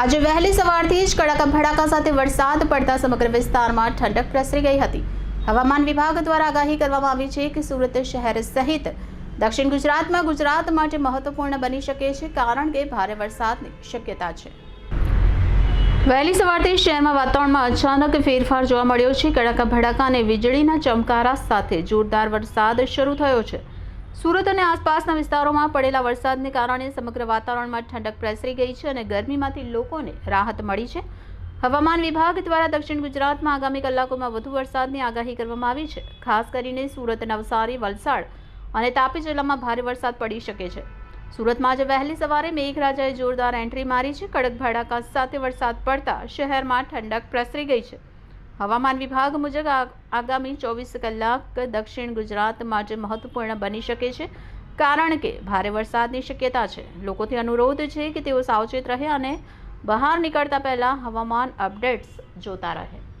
આજે વહેલી સવારથી જ કડાકા ભડાકા સાથે વરસાદ પડતા સમગ્ર વિસ્તારમાં ઠંડક પ્રસરી ગઈ હતી. હવામાન વિભાગ દ્વારા આગાહી કરવામાં આવી છે કે સુરત શહેર સહિત દક્ષિણ ગુજરાતમાં ગુજરાત માટે મહત્વપૂર્ણ બની શકે છે કારણ કે ભારે વરસાદની શક્યતા છે. વહેલી સવારથી શહેરમાં વાતાવરણમાં અચાનક ફેરફાર જોવા મળ્યો છે. કડાકા ભડાકા અને વીજળીના ચમકારા સાથે જોરદાર વરસાદ શરૂ થયો છે. સુરત અને આસપાસના વિસ્તારોમાં પડેલા વરસાદને કારણે સમગ્ર વાતાવરણમાં ઠંડક પ્રસરી ગઈ છે અને ગરમીમાંથી લોકોને રાહત મળી છે. હવામાન વિભાગ દ્વારા દક્ષિણ ગુજરાતમાં આગામી કલાકોમાં વધુ વરસાદની આગાહી કરવામાં આવી છે. ખાસ કરીને સુરત નવસારી, વલસાડ અને તાપી જિલ્લામાં ભારે વરસાદ પડી શકે છે. સુરતમાં આજે વહેલી સવારે મેઘરાજાએ જોરદાર એન્ટ્રી મારી છે. કડક ભડાકા સાથે વરસાદ પડતા શહેરમાં ઠંડક પ્રસરી ગઈ છે. હવામાન વિભાગ મુજબ આગામી ચોવીસ કલાક દક્ષિણ ગુજરાત માટે મહત્વપૂર્ણ બની શકે છે, કારણ કે ભારે વરસાદની શક્યતા છે. લોકોથી અનુરોધ છે કે તેઓ સાવચેત રહે અને બહાર નીકળતા પહેલાં હવામાન અપડેટ્સ જોતા રહે.